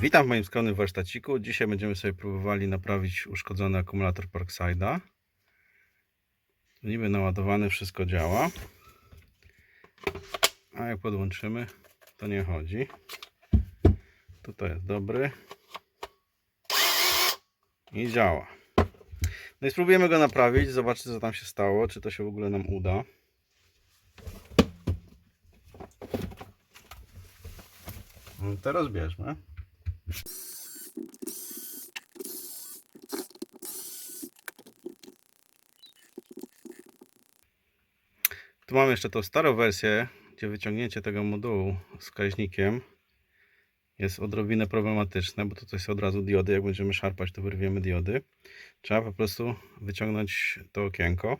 Witam w moim skromnym warsztaciku. Dzisiaj będziemy sobie próbowali naprawić uszkodzony akumulator Parkside'a. Niby naładowany, wszystko działa. A jak podłączymy, to nie chodzi. Tutaj jest dobry. I działa. No i spróbujemy go naprawić, zobaczyć co tam się stało, czy to się w ogóle nam uda. No to rozbierzmy. Tu mamy jeszcze tą starą wersję, gdzie wyciągnięcie tego modułu z wskaźnikiem jest odrobinę problematyczne, bo tutaj są od razu diody. Jak będziemy szarpać, to wyrwiemy diody. Trzeba po prostu wyciągnąć to okienko.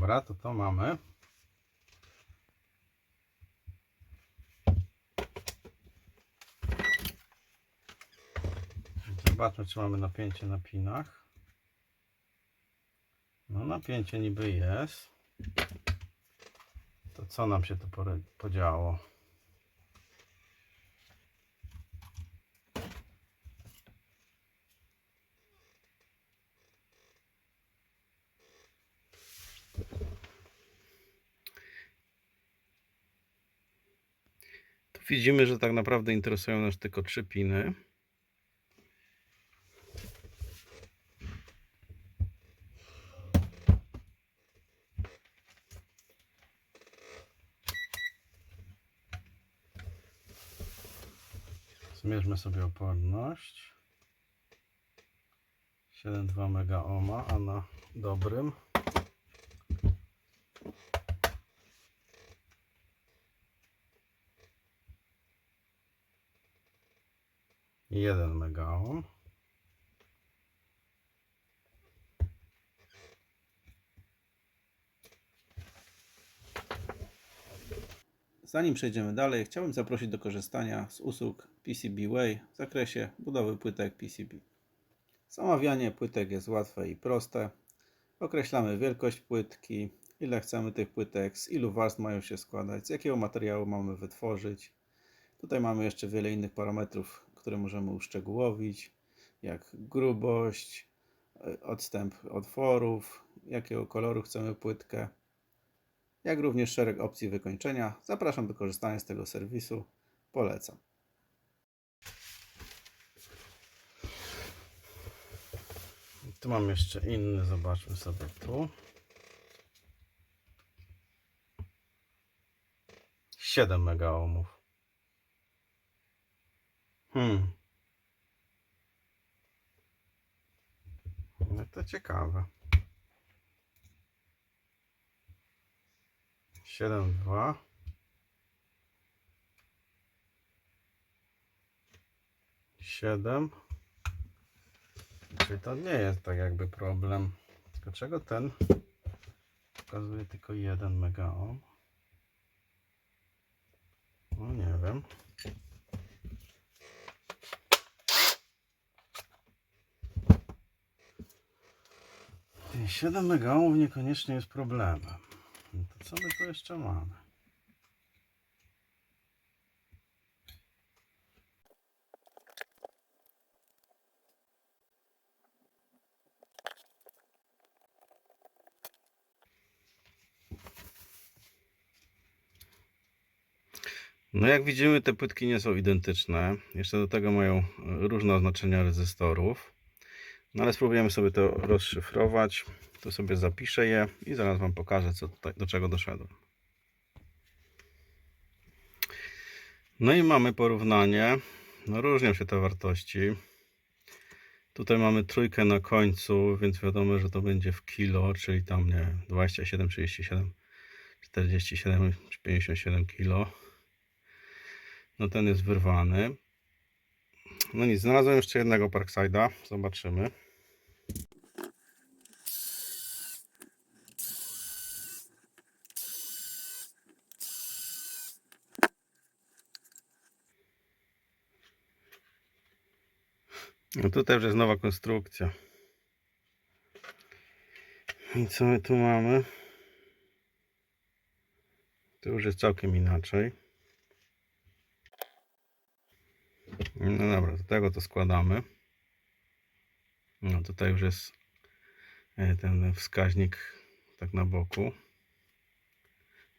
Dobra, to to mamy. Zobaczmy, czy mamy napięcie na pinach. No, napięcie niby jest. To co nam się tu podziało? Widzimy, że tak naprawdę interesują nas tylko trzy piny. Zmierzmy sobie oporność. 7,2 mega ohma, a na dobrym jeden mega ohm. Zanim przejdziemy dalej, chciałbym zaprosić do korzystania z usług PCBWay w zakresie budowy płytek PCB. Zamawianie płytek jest łatwe i proste. Określamy wielkość płytki, ile chcemy tych płytek, z ilu warstw mają się składać, z jakiego materiału mamy wytworzyć. Tutaj mamy jeszcze wiele innych parametrów, które możemy uszczegółowić, jak grubość, e, odstęp otworów, jakiego koloru chcemy płytkę, jak również szereg opcji wykończenia. Zapraszam do korzystania z tego serwisu. Polecam. Tu mam jeszcze inny, zobaczmy sobie tu. 7 mega ohmów. Hmm. No to ciekawe. 7,2 7 Czyli to nie jest tak jakby problem. Tylko czego ten pokazuje tylko 1 mega ohm? No nie wiem. 7 mega ohmów niekoniecznie jest problemem. No to co my tu jeszcze mamy? No jak widzimy te płytki nie są identyczne. Jeszcze do tego mają różne oznaczenia rezystorów. No ale spróbujemy sobie to rozszyfrować. Tu sobie zapiszę je i zaraz Wam pokażę, co tutaj, do czego doszedłem. No i mamy porównanie. No różnią się te wartości. Tutaj mamy trójkę na końcu, więc wiadomo, że to będzie w kilo, czyli tam nie wiem, 27, 37, 47 czy 57 kilo. No ten jest wyrwany. No nic, znalazłem jeszcze jednego Parkside'a. Zobaczymy. No tutaj już jest nowa konstrukcja. I co my tu mamy? Tu już jest całkiem inaczej. No to składamy. No tutaj już jest e, ten wskaźnik tak na boku.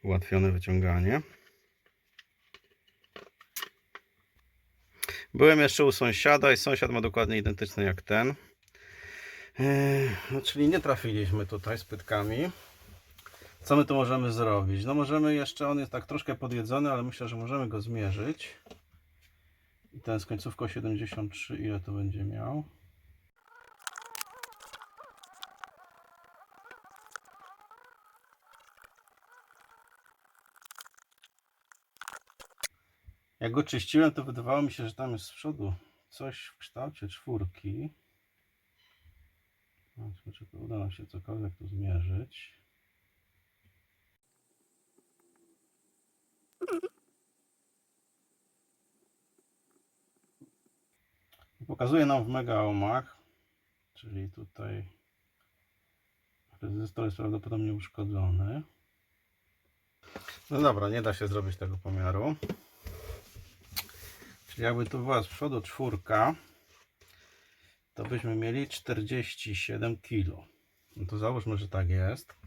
Ułatwione wyciąganie. Byłem jeszcze u sąsiada i sąsiad ma dokładnie identyczny jak ten. E, No, czyli nie trafiliśmy tutaj z pytkami. Co my tu możemy zrobić? No możemy jeszcze, on jest tak troszkę podjedzony, ale myślę, że możemy go zmierzyć. I ten z końcówką 73, ile to będzie miał? Jak go czyściłem, to wydawało mi się, że tam jest z przodu coś w kształcie czwórki. Zobaczmy, czy uda nam się cokolwiek tu zmierzyć. Pokazuje nam w mega ohmach, czyli tutaj rezystor jest prawdopodobnie uszkodzony. No dobra, nie da się zrobić tego pomiaru. Czyli jakby tu była z przodu czwórka, to byśmy mieli 47 kg. No to załóżmy, że tak jest.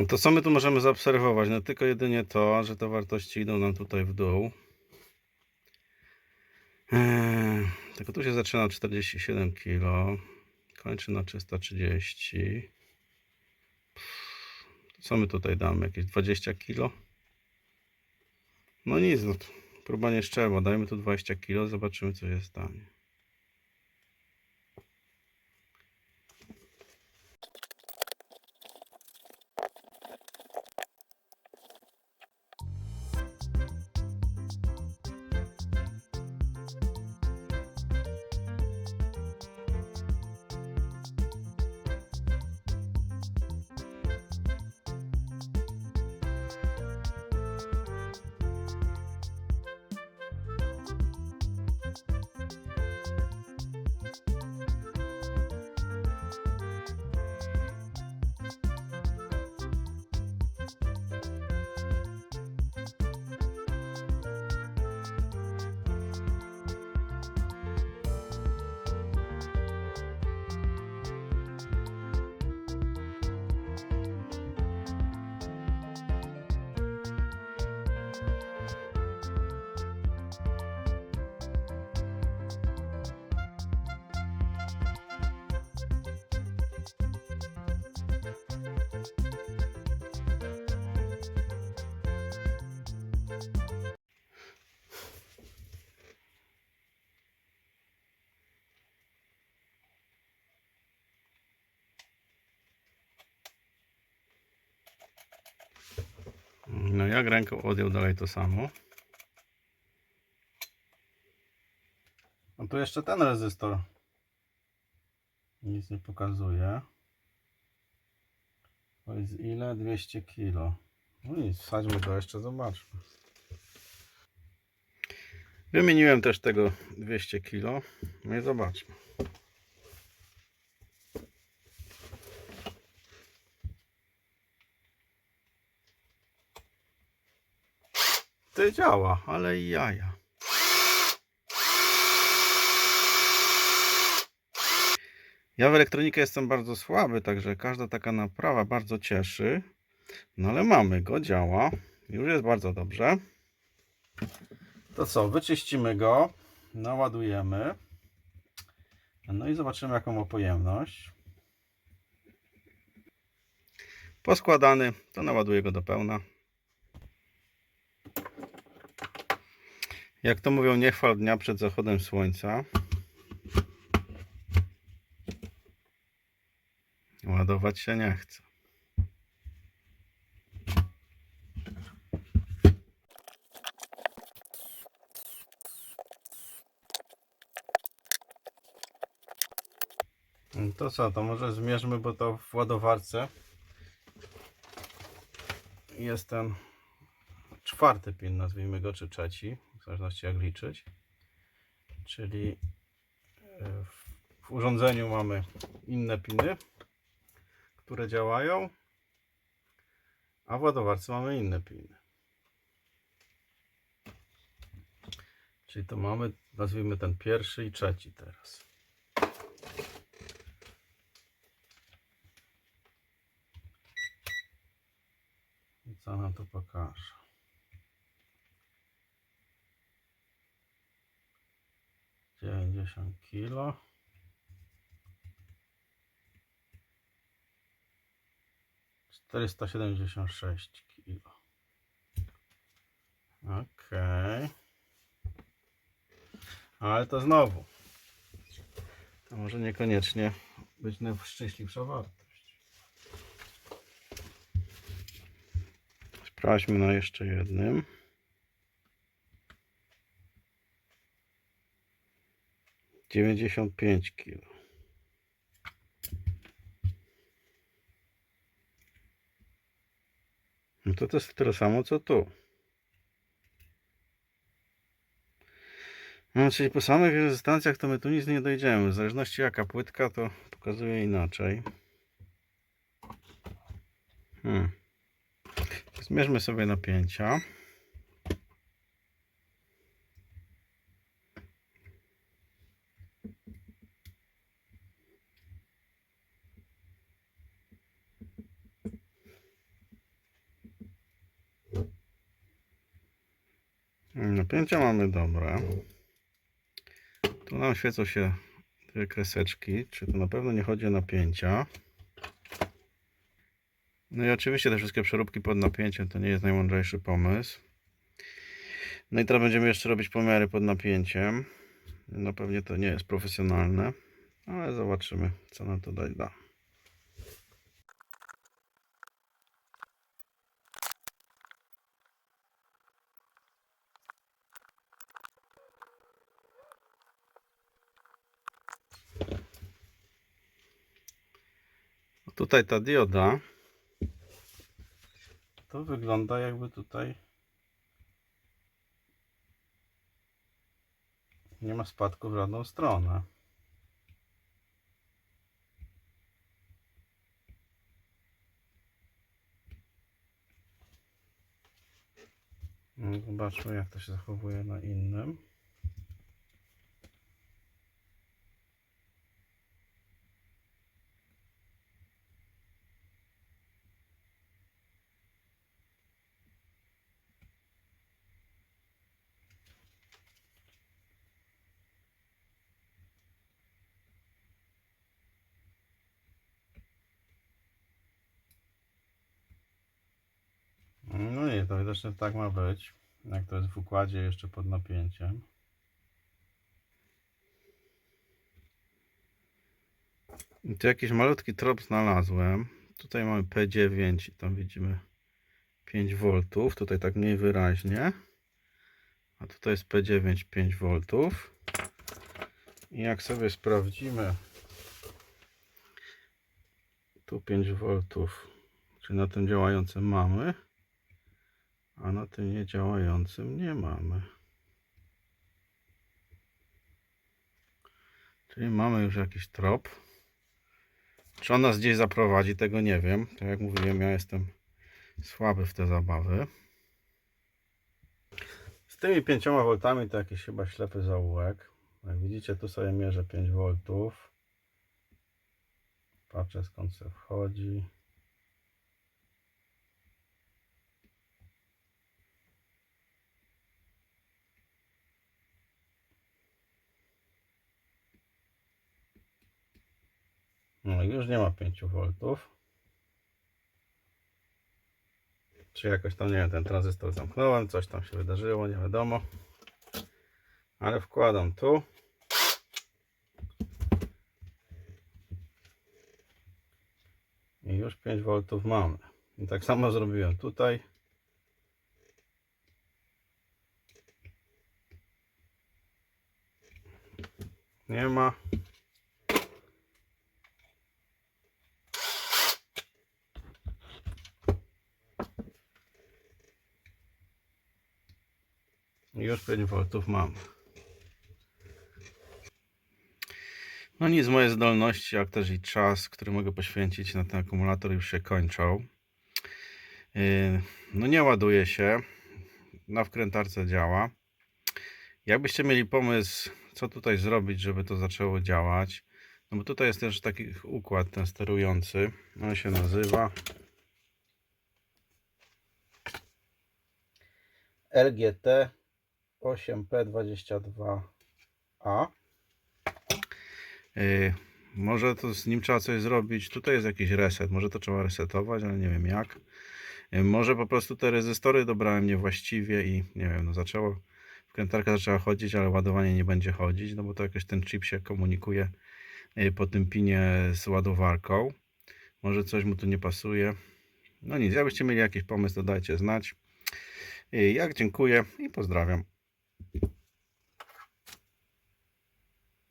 No to co my tu możemy zaobserwować? No tylko jedynie to, że te wartości idą nam tutaj w dół. Eee, tylko tu się zaczyna od 47 kg, kończy na 330. Co my tutaj damy? Jakieś 20 kg? No nic, no, próba nie szczerba. Dajmy tu 20 kg, zobaczymy co się stanie. No jak ręką odjął dalej to samo. No tu jeszcze ten rezystor nic nie pokazuje. To jest ile? 200 kg. No nic, wsadźmy go jeszcze, zobaczmy. Wymieniłem też tego 200 kg. No i zobaczmy. Działa, ale i jaja. Ja w elektronikę jestem bardzo słaby, także każda taka naprawa bardzo cieszy. No ale mamy go, działa. Już jest bardzo dobrze. To co, wyczyścimy go, naładujemy. No i zobaczymy jaką ma pojemność. Poskładany, to naładuję go do pełna. Jak to mówią, nie chwal dnia przed zachodem słońca. Ładować się nie chce. To co, to może zmierzmy, bo to w ładowarce jest ten czwarty pin, nazwijmy go, czy trzeci, zależności jak liczyć. Czyli e, w, urządzeniu mamy inne piny, które działają, a w ładowarce mamy inne piny. Czyli to mamy, nazwijmy ten pierwszy i trzeci teraz. I co nam to pokaże? Dziewięćdziesiąt kilo. Czterysta siedemdziesiąt sześć kilo. Okej. Ale to znowu. To może niekoniecznie być najszczęśliwsza wartość. Sprawdźmy na jeszcze jednym. Dziewięćdziesiąt pięć kilo. No to to jest tyle samo co tu. No, czyli po samych rezystancjach to my tu nic nie dojdziemy. W zależności jaka płytka to pokazuje inaczej. Hmm. Zmierzmy sobie napięcia. Napięcia mamy dobre. Tu nam świecą się dwie kreseczki, czy to na pewno nie chodzi o napięcia. No i oczywiście te wszystkie przeróbki pod napięciem to nie jest najmądrzejszy pomysł. No i teraz będziemy jeszcze robić pomiary pod napięciem. No pewnie to nie jest profesjonalne, ale zobaczymy co nam to da. Tutaj ta dioda to wygląda jakby tutaj nie ma spadku w żadną stronę. No, Zobaczmy jak to się zachowuje na innym. No nie, to widocznie tak ma być. Jak to jest w układzie jeszcze pod napięciem. I tu jakiś malutki trop znalazłem. Tutaj mamy P9 i tam widzimy 5 V. Tutaj tak mniej wyraźnie. A tutaj jest P9 5 V. I jak sobie sprawdzimy tu 5 V, czyli na tym działającym mamy a na tym niedziałającym nie mamy. Czyli mamy już jakiś trop. Czy on nas gdzieś zaprowadzi, tego nie wiem. Tak jak mówiłem, ja jestem słaby w te zabawy. Z tymi 5 V to jakiś chyba ślepy zaułek. Jak widzicie, tu sobie mierzę 5 V. Patrzę skąd się wchodzi. Już nie ma 5 V. Czy jakoś tam, nie wiem, ten tranzystor zamknąłem, coś tam się wydarzyło, nie wiadomo. Ale wkładam tu. I już 5 V mamy. I tak samo zrobiłem tutaj. Nie ma. Już 5 V mam. No nic, moje zdolności, jak też i czas, który mogę poświęcić na ten akumulator już się kończą. Yy, No nie ładuje się. Na wkrętarce działa. Jakbyście mieli pomysł, co tutaj zrobić, żeby to zaczęło działać, no bo tutaj jest też taki układ ten sterujący. On się nazywa LGT 8P22A. Yy, może to z nim trzeba coś zrobić. Tutaj jest jakiś reset. Może to trzeba resetować, ale nie wiem jak. Yy, może po prostu te rezystory dobrałem niewłaściwie i nie wiem, no zaczęło. Wkrętarka zaczęła chodzić, ale ładowanie nie będzie chodzić, no bo to jakoś ten chip się komunikuje yy, po tym pinie z ładowarką. Może coś mu tu nie pasuje. No nic, jakbyście mieli jakiś pomysł, to dajcie znać. Yy, Jak dziękuję i pozdrawiam. Thank you.